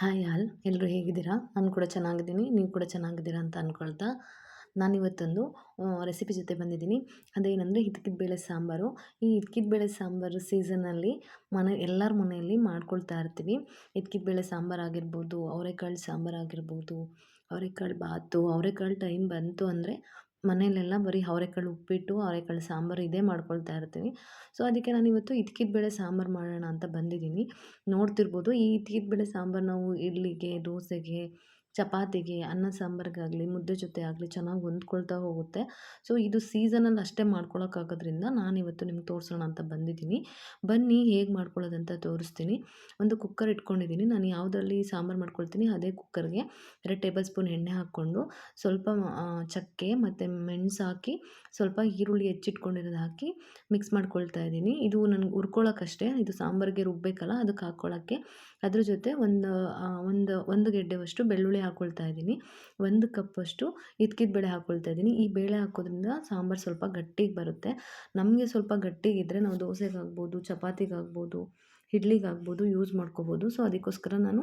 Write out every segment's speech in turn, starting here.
Hi all ಎಲ್ಲರೂ ಹೇಗಿದ್ದೀರಾ? ನಾನು ಕೂಡ ಚೆನ್ನಾಗಿದ್ದೀನಿ, ನೀವು ಕೂಡ ಚೆನ್ನಾಗಿದ್ದೀರಾ ಅಂತ ಅಂದ್ಕೊಳ್ತಾ ನಾನಿವತ್ತೊಂದು ರೆಸಿಪಿ ಜೊತೆ ಬಂದಿದ್ದೀನಿ. ಅದೇನೆಂದರೆ ಹಿತ್ಕಿದ ಬೇಳೆ ಸಾಂಬಾರು. ಈ ಹಿತ್ಕಿದ ಬೇಳೆ ಸಾಂಬಾರು ಸೀಸನಲ್ಲಿ ಮನೆ, ಎಲ್ಲರ ಮನೆಯಲ್ಲಿ ಮಾಡ್ಕೊಳ್ತಾ ಇರ್ತೀವಿ. ಹಿತ್ಕಿದ ಬೇಳೆ ಸಾಂಬಾರು ಆಗಿರ್ಬೋದು, ಅವರೆಕಾಳು ಸಾಂಬಾರು ಆಗಿರ್ಬೋದು, ಅವರೆಕಾಳು ಬಾತು, ಅವರೆಕಾಳು ಟೈಮ್ ಬಂತು ಅಂದರೆ ಮನೆಯಲ್ಲೆಲ್ಲ ಬರೀ ಅವರೆಕಾಳು ಉಪ್ಪಿಟ್ಟು, ಅವರೆಕಾಳು ಸಾಂಬಾರು ಇದೇ ಮಾಡ್ಕೊಳ್ತಾ ಇರ್ತೀವಿ. ಸೊ ಅದಕ್ಕೆ ನಾನು ಇವತ್ತು ಇದ್ಕಿದ ಬೇಳೆ ಸಾಂಬಾರು ಮಾಡೋಣ ಅಂತ ಬಂದಿದ್ದೀನಿ. ನೋಡ್ತಿರ್ಬೋದು ಈ ಇದ್ಕಿದ ಬೇಳೆ ಸಾಂಬಾರು ನಾವು ಇಡ್ಲಿಗೆ, ದೋಸೆಗೆ ಚಪಾತಿಗೆ, ಅನ್ನ ಸಾಂಬಾರಿಗಾಗಲಿ, ಮುದ್ದೆ ಜೊತೆ ಆಗಲಿ ಚೆನ್ನಾಗಿ ಹೊಂದ್ಕೊಳ್ತಾ ಹೋಗುತ್ತೆ. ಸೊ ಇದು ಸೀಸನಲ್ಲಿ ಅಷ್ಟೇ ಮಾಡ್ಕೊಳಕ್ಕಾಗೋದ್ರಿಂದ ನಾನಿವತ್ತು ನಿಮ್ಗೆ ತೋರಿಸೋಣ ಅಂತ ಬಂದಿದ್ದೀನಿ. ಬನ್ನಿ, ಹೇಗೆ ಮಾಡ್ಕೊಳ್ಳೋದಂತ ತೋರಿಸ್ತೀನಿ. ಒಂದು ಕುಕ್ಕರ್ ಇಟ್ಕೊಂಡಿದ್ದೀನಿ. ನಾನು ಯಾವುದರಲ್ಲಿ ಸಾಂಬಾರು ಮಾಡ್ಕೊಳ್ತೀನಿ, ಅದೇ ಕುಕ್ಕರ್ಗೆ. ಎರಡು ಟೇಬಲ್ ಸ್ಪೂನ್ ಎಣ್ಣೆ ಹಾಕ್ಕೊಂಡು, ಸ್ವಲ್ಪ ಚಕ್ಕೆ ಮತ್ತು ಮೆಣಸು ಹಾಕಿ, ಸ್ವಲ್ಪ ಈರುಳ್ಳಿ ಹೆಚ್ಚಿಟ್ಕೊಂಡಿರೋದು ಹಾಕಿ ಮಿಕ್ಸ್ ಮಾಡ್ಕೊಳ್ತಾ ಇದ್ದೀನಿ. ಇದು ನನಗೆ ಹುರ್ಕೊಳ್ಳೋಕ್ಕಷ್ಟೇ ಇದು ಸಾಂಬಾರಿಗೆ ರುಬ್ಬೇಕಲ್ಲ, ಅದಕ್ಕೆ ಹಾಕ್ಕೊಳ್ಳೋಕ್ಕೆ ಅದ್ರ ಜೊತೆ ಒಂದು ಒಂದು ಒಂದು ಗೆಡ್ಡೆವಷ್ಟು ಬೆಳ್ಳುಳ್ಳಿ ಹಾಕ್ಕೊಳ್ತಾ ಇದ್ದೀನಿ. ಒಂದು ಕಪ್ಪಷ್ಟು ಇದ್ಕಿದ ಬೇಳೆ ಹಾಕ್ಕೊಳ್ತಾ ಇದ್ದೀನಿ. ಈ ಬೇಳೆ ಹಾಕೋದ್ರಿಂದ ಸಾಂಬಾರು ಸ್ವಲ್ಪ ಗಟ್ಟಿಗೆ ಬರುತ್ತೆ. ನಮಗೆ ಸ್ವಲ್ಪ ಗಟ್ಟಿಗಿದ್ದರೆ ನಾವು ದೋಸೆಗಾಗ್ಬೋದು, ಚಪಾತಿಗಾಗ್ಬೋದು, ಇಡ್ಲಿಗಾಗ್ಬೋದು ಯೂಸ್ ಮಾಡ್ಕೋಬೋದು. ಸೊ ಅದಕ್ಕೋಸ್ಕರ ನಾನು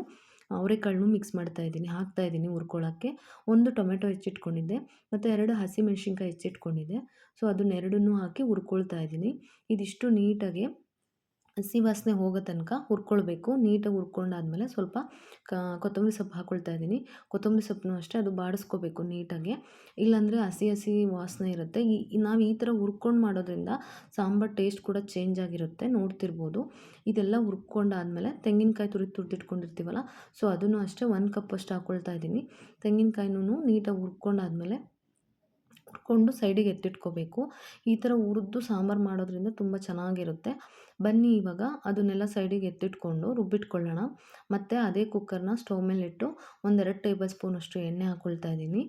ಅವರೆಕಾಳನ್ನು ಮಿಕ್ಸ್ ಮಾಡ್ತಾ ಇದ್ದೀನಿ, ಹಾಕ್ತಾ ಇದ್ದೀನಿ ಹುರ್ಕೊಳ್ಳೋಕ್ಕೆ. ಒಂದು ಟೊಮೆಟೊ ಹೆಚ್ಚಿಟ್ಕೊಂಡಿದ್ದೆ, ಮತ್ತು ಎರಡು ಹಸಿಮೆಣ್ಸಿನ್ಕಾಯಿ ಹೆಚ್ಚಿಟ್ಕೊಂಡಿದ್ದೆ. ಸೊ ಅದನ್ನೆರಡನ್ನೂ ಹಾಕಿ ಹುರ್ಕೊಳ್ತಾ ಇದ್ದೀನಿ. ಇದಿಷ್ಟು ನೀಟಾಗಿ ಹಸಿ ವಾಸನೆ ಹೋಗೋ ತನಕ ಹುರ್ಕೊಳ್ಬೇಕು. ನೀಟಾಗಿ ಹುರ್ಕೊಂಡಾದ್ಮೇಲೆ ಸ್ವಲ್ಪ ಕೊತ್ತಂಬರಿ ಸೊಪ್ಪು ಹಾಕ್ಕೊಳ್ತಾ ಇದ್ದೀನಿ. ಕೊತ್ತಂಬರಿ ಸೊಪ್ಪನ್ನು ಅಷ್ಟೇ ಅದು ಬಾಡಿಸ್ಕೋಬೇಕು ನೀಟಾಗಿ. ಇಲ್ಲಾಂದರೆ ಹಸಿ ಹಸಿ ವಾಸನೆ ಇರುತ್ತೆ. ಈ ನಾವು ಈ ಥರ ಹುರ್ಕೊಂಡು ಮಾಡೋದ್ರಿಂದ ಸಾಂಬಾರು ಟೇಸ್ಟ್ ಕೂಡ ಚೇಂಜ್ ಆಗಿರುತ್ತೆ. ನೋಡ್ತಿರ್ಬೋದು. ಇದೆಲ್ಲ ಹುರ್ಕೊಂಡಾದ್ಮೇಲೆ ತೆಂಗಿನಕಾಯಿ ತುರಿ ತುರಿದಿಟ್ಕೊಂಡಿರ್ತೀವಲ್ಲ, ಸೊ ಅದನ್ನು ಅಷ್ಟೇ ಒಂದು ಕಪ್ ಅಷ್ಟು ಹಾಕ್ಕೊಳ್ತಾ ಇದ್ದೀನಿ. ತೆಂಗಿನಕಾಯಿನೂ ನೀಟಾಗಿ ಹುರ್ಕೊಂಡಾದ್ಮೇಲೆ ಹುರ್ಕೊಂಡು ಸೈಡಿಗೆ ಎತ್ತಿಟ್ಕೋಬೇಕು. ಈ ಥರ ಹುರಿದು ಸಾಂಬಾರು ಮಾಡೋದ್ರಿಂದ ತುಂಬ ಚೆನ್ನಾಗಿರುತ್ತೆ. ಬನ್ನಿ ಇವಾಗ, ಅದನ್ನೆಲ್ಲ ಸೈಡಿಗೆ ಎತ್ತಿಟ್ಕೊಂಡು ರುಬ್ಬಿಟ್ಕೊಳ್ಳೋಣ. ಮತ್ತು ಅದೇ ಕುಕ್ಕರ್ನ ಮೇಲೆ ಮೇಲಿಟ್ಟು ಒಂದೆರಡು ಟೇಬಲ್ ಸ್ಪೂನಷ್ಟು ಎಣ್ಣೆ ಹಾಕ್ಕೊಳ್ತಾ ಇದ್ದೀನಿ.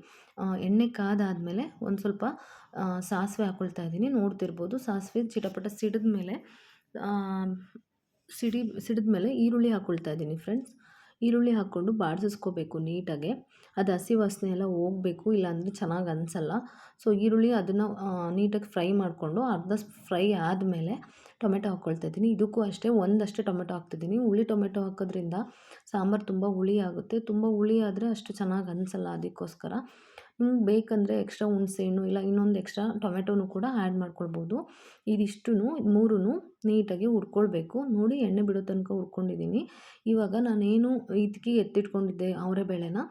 ಎಣ್ಣೆ ಕಾದಾದಮೇಲೆ ಒಂದು ಸ್ವಲ್ಪ ಸಾಸಿವೆ ಹಾಕ್ಕೊಳ್ತಾ ಇದ್ದೀನಿ. ನೋಡ್ತಿರ್ಬೋದು, ಸಾಸಿವೆ ಚಿಟಪಟ ಸಿಡಿದ ಮೇಲೆ ಸಿಡಿ ಸಿಡಿದ ಮೇಲೆ ಈರುಳ್ಳಿ ಹಾಕ್ಕೊಳ್ತಾ ಇದ್ದೀನಿ ಫ್ರೆಂಡ್ಸ್ ಈರುಳ್ಳಿ ಹಾಕ್ಕೊಂಡು ಬಾಡಿಸ್ಕೋಬೇಕು ನೀಟಾಗೆ. ಅದು ಹಸಿ ವಾಸನೆ ಎಲ್ಲ ಹೋಗಬೇಕು, ಇಲ್ಲಾಂದರೆ ಚೆನ್ನಾಗಿ ಅನಿಸಲ್ಲ. ಸೊ ಈರುಳ್ಳಿ ಅದನ್ನು ನೀಟಾಗಿ ಫ್ರೈ ಮಾಡಿಕೊಂಡು ಅರ್ಧ ಫ್ರೈ ಆದಮೇಲೆ ಟೊಮೆಟೊ ಹಾಕ್ಕೊಳ್ತಾ ಇದ್ದೀನಿ. ಇದಕ್ಕೂ ಅಷ್ಟೇ ಒಂದಷ್ಟೇ ಟೊಮೆಟೊ ಹಾಕ್ತಿದ್ದೀನಿ ಹುಳಿ ಟೊಮೆಟೊ ಹಾಕೋದ್ರಿಂದ ಸಾಂಬಾರು ತುಂಬ ಹುಳಿ ಆಗುತ್ತೆ. ತುಂಬ ಹುಳಿ ಆದರೆ ಅಷ್ಟು ಚೆನ್ನಾಗಿ ಅನಿಸಲ್ಲ ಅದಕ್ಕೋಸ್ಕರ. ನಿಮ್ಗೆ ಬೇಕಂದರೆ ಎಕ್ಸ್ಟ್ರಾ ಹುಣಸೆಹಣ್ಣು ಇಲ್ಲ ಇನ್ನೊಂದು ಎಕ್ಸ್ಟ್ರಾ ಟೊಮೆಟೊನು ಕೂಡ ಆ್ಯಡ್ ಮಾಡ್ಕೊಳ್ಬೋದು. ಇದಿಷ್ಟು ಮೂರೂ ನೀಟಾಗಿ ಹುರ್ಕೊಳ್ಬೇಕು. ನೋಡಿ ಎಣ್ಣೆ ಬಿಡೋ ತನಕ ಹುರ್ಕೊಂಡಿದ್ದೀನಿ ಇವಾಗ ನಾನೇನು ಇದಕ್ಕೆ ಎತ್ತಿಟ್ಕೊಂಡಿದ್ದೆ ಅವರೆಬೇಳೆನ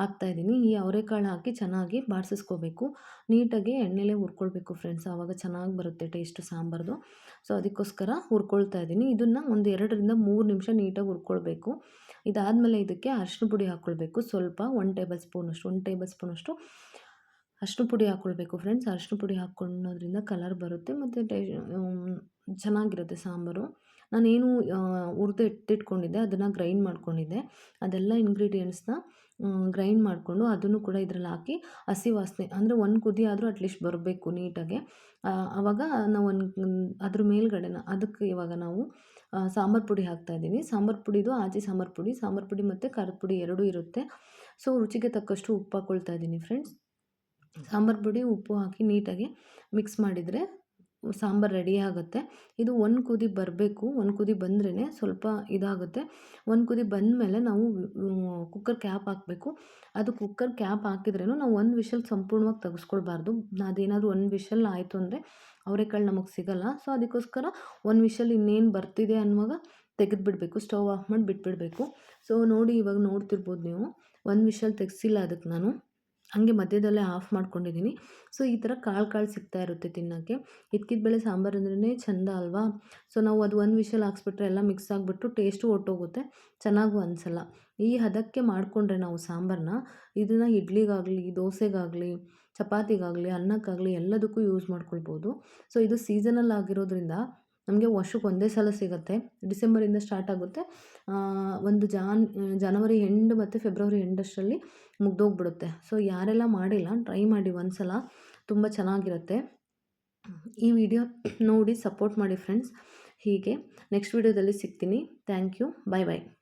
ಹಾಕ್ತಾಯಿದ್ದೀನಿ ಈ ಅವರೆಕಾಳು ಹಾಕಿ ಚೆನ್ನಾಗಿ ಬಾಡಿಸ್ಕೋಬೇಕು ನೀಟಾಗಿ ಎಣ್ಣೆಲೇ ಹುರ್ಕೊಳ್ಬೇಕು ಫ್ರೆಂಡ್ಸ್ ಆವಾಗ ಚೆನ್ನಾಗಿ ಬರುತ್ತೆ ಟೇಸ್ಟು ಸಾಂಬಾರ್ದು. ಸೊ ಅದಕ್ಕೋಸ್ಕರ ಹುರ್ಕೊಳ್ತಾ ಇದ್ದೀನಿ ಇದನ್ನು ಒಂದು ಎರಡರಿಂದ ಮೂರು ನಿಮಿಷ ನೀಟಾಗಿ ಹುರ್ಕೊಳ್ಬೇಕು. ಇದಾದಮೇಲೆ ಇದಕ್ಕೆ ಅರಿಶಿನ ಪುಡಿ ಹಾಕ್ಕೊಳ್ಬೇಕು. ಸ್ವಲ್ಪ ಒನ್ ಟೇಬಲ್ ಸ್ಪೂನಷ್ಟು ಒನ್ ಟೇಬಲ್ ಸ್ಪೂನಷ್ಟು ಅರಿಶಿನ ಪುಡಿ ಹಾಕ್ಕೊಳ್ಬೇಕು ಫ್ರೆಂಡ್ಸ್ ಅರಿಶಿನ ಪುಡಿ ಹಾಕ್ಕೊಳ್ಳೋದ್ರಿಂದ ಕಲರ್ ಬರುತ್ತೆ ಮತ್ತು ಟೇ ಚೆನ್ನಾಗಿರುತ್ತೆ ಸಾಂಬಾರು. ನಾನೇನು ಹುರಿದು ಇಟ್ಟಿಟ್ಕೊಂಡಿದ್ದೆ ಅದನ್ನು ಗ್ರೈಂಡ್ ಮಾಡ್ಕೊಂಡಿದ್ದೆ. ಅದೆಲ್ಲ ಇಂಗ್ರೀಡಿಯೆಂಟ್ಸ್ನ ಗ್ರೈಂಡ್ ಮಾಡಿಕೊಂಡು ಅದನ್ನು ಕೂಡ ಇದರಲ್ಲಿ ಹಾಕಿ ಹಸಿ ವಾಸನೆ, ಅಂದರೆ ಒಂದು ಕುದಿ ಆದರೂ ಅಟ್ಲೀಸ್ಟ್ ಬರಬೇಕು ನೀಟಾಗೆ. ಆವಾಗ ನಾವು ಒಂದು, ಅದ್ರ ಮೇಲ್ಗಡೆನ, ಅದಕ್ಕೆ ಇವಾಗ ನಾವು ಸಾಂಬಾರು ಪುಡಿ ಹಾಕ್ತಾಯಿದ್ದೀನಿ ಸಾಂಬಾರು ಪುಡಿದು ಆಚೆ ಸಾಂಬಾರು ಪುಡಿ ಸಾಂಬಾರು ಪುಡಿ ಮತ್ತು ಖಾರದ ಪುಡಿ ಎರಡೂ ಇರುತ್ತೆ. ಸೊ ರುಚಿಗೆ ತಕ್ಕಷ್ಟು ಉಪ್ಪು ಹಾಕ್ಕೊಳ್ತಾ ಇದ್ದೀನಿ ಫ್ರೆಂಡ್ಸ್ ಸಾಂಬಾರು ಪುಡಿ ಉಪ್ಪು ಹಾಕಿ ನೀಟಾಗಿ ಮಿಕ್ಸ್ ಮಾಡಿದರೆ ಸಾಂಬಾರು ರೆಡಿ ಆಗುತ್ತೆ. ಇದು ಒಂದು ಕುದಿ ಬರಬೇಕು, ಒಂದು ಕುದಿ ಬಂದ್ರೇ ಸ್ವಲ್ಪ ಇದಾಗುತ್ತೆ. ಒಂದು ಕುದಿ ಬಂದಮೇಲೆ ನಾವು ಕುಕ್ಕರ್ ಕ್ಯಾಪ್ ಹಾಕಬೇಕು. ಅದು ಕುಕ್ಕರ್ ಕ್ಯಾಪ್ ಹಾಕಿದ್ರೂ ನಾವು ಒಂದು ವಿಷಲ್ ಸಂಪೂರ್ಣವಾಗಿ ತೆಗೆಸ್ಕೊಳ್ಬಾರ್ದು. ಅದೇನಾದರೂ ಒಂದು ವಿಷಲ್ ಆಯಿತು ಅಂದರೆ ಅವರೆಕಾಳು ನಮಗೆ ಸಿಗೋಲ್ಲ. ಸೊ, ಅದಕ್ಕೋಸ್ಕರ ಒಂದು ವಿಷಲ್ ಇನ್ನೇನು ಬರ್ತಿದೆ ಅನ್ನುವಾಗ ತೆಗೆದುಬಿಡ್ಬೇಕು. ಸ್ಟವ್ ಆಫ್ ಮಾಡಿ ಬಿಟ್ಬಿಡಬೇಕು. ಸೊ, ನೋಡಿ ಇವಾಗ ನೋಡ್ತಿರ್ಬೋದು ನೀವು. ಒಂದು ವಿಷಲ್ ತೆಗೆಸಿಲ್ಲ ಅದಕ್ಕೆ ನಾನು. ಹಾಗೆ ಮಧ್ಯದಲ್ಲೇ ಆಫ್ ಮಾಡ್ಕೊಂಡಿದ್ದೀನಿ ಸೊ, ಈ ಥರ ಕಾಳು ಕಾಳು ಸಿಗ್ತಾ ಇರುತ್ತೆ ತಿನ್ನೋಕ್ಕೆ. ಇದ್ಕಿದ ಬೇಳೆ ಸಾಂಬಾರು ಅಂದ್ರೇ ಚೆಂದ ಅಲ್ವಾ? ಸೊ, ನಾವು ಅದು ಒಂದು ವಿಷಲ್ ಹಾಕ್ಸ್ಬಿಟ್ರೆ ಎಲ್ಲ ಮಿಕ್ಸ್ ಆಗಿಬಿಟ್ಟು ಟೇಸ್ಟು ಹೊಟ್ಟೋಗುತ್ತೆ ಚೆನ್ನಾಗೂ ಅನಿಸಲ್ಲ. ಈ ಹದಕ್ಕೆ ಮಾಡಿಕೊಂಡ್ರೆ ನಾವು ಸಾಂಬಾರನ್ನ ಇದನ್ನು ಇಡ್ಲಿಗಾಗಲಿ, ದೋಸೆಗಾಗಲಿ, ಚಪಾತಿಗಾಗಲಿ, ಅನ್ನಕ್ಕಾಗಲಿ ಎಲ್ಲದಕ್ಕೂ ಯೂಸ್ ಮಾಡ್ಕೊಳ್ಬೋದು. ಸೊ, ಇದು ಸೀಸನಲ್ ಆಗಿರೋದ್ರಿಂದ ನಮಗೆ ವರ್ಷಕ್ಕೆ ಒಂದೇ ಸಲ ಸಿಗುತ್ತೆ. ಡಿಸೆಂಬರಿಂದ ಸ್ಟಾರ್ಟ್ ಆಗುತ್ತೆ. ಒಂದು ಜಾನ್, ಜನವರಿ ಎಂಡ್ ಮತ್ತು ಫೆಬ್ರವರಿ ಎಂಡಷ್ಟರಲ್ಲಿ ಮುಗ್ದೋಗ್ಬಿಡುತ್ತೆ. ಸೊ, ಯಾರೆಲ್ಲ ಮಾಡಿಲ್ಲ, ಟ್ರೈ ಮಾಡಿ ಒಂದು ಸಲ ತುಂಬ ಚೆನ್ನಾಗಿರುತ್ತೆ. ಈ ವಿಡಿಯೋ ನೋಡಿ ಸಪೋರ್ಟ್ ಮಾಡಿ ಫ್ರೆಂಡ್ಸ್. ಹೀಗೆ ನೆಕ್ಸ್ಟ್ ವಿಡಿಯೋದಲ್ಲಿ ಸಿಗ್ತೀನಿ. Thank you. Bye bye.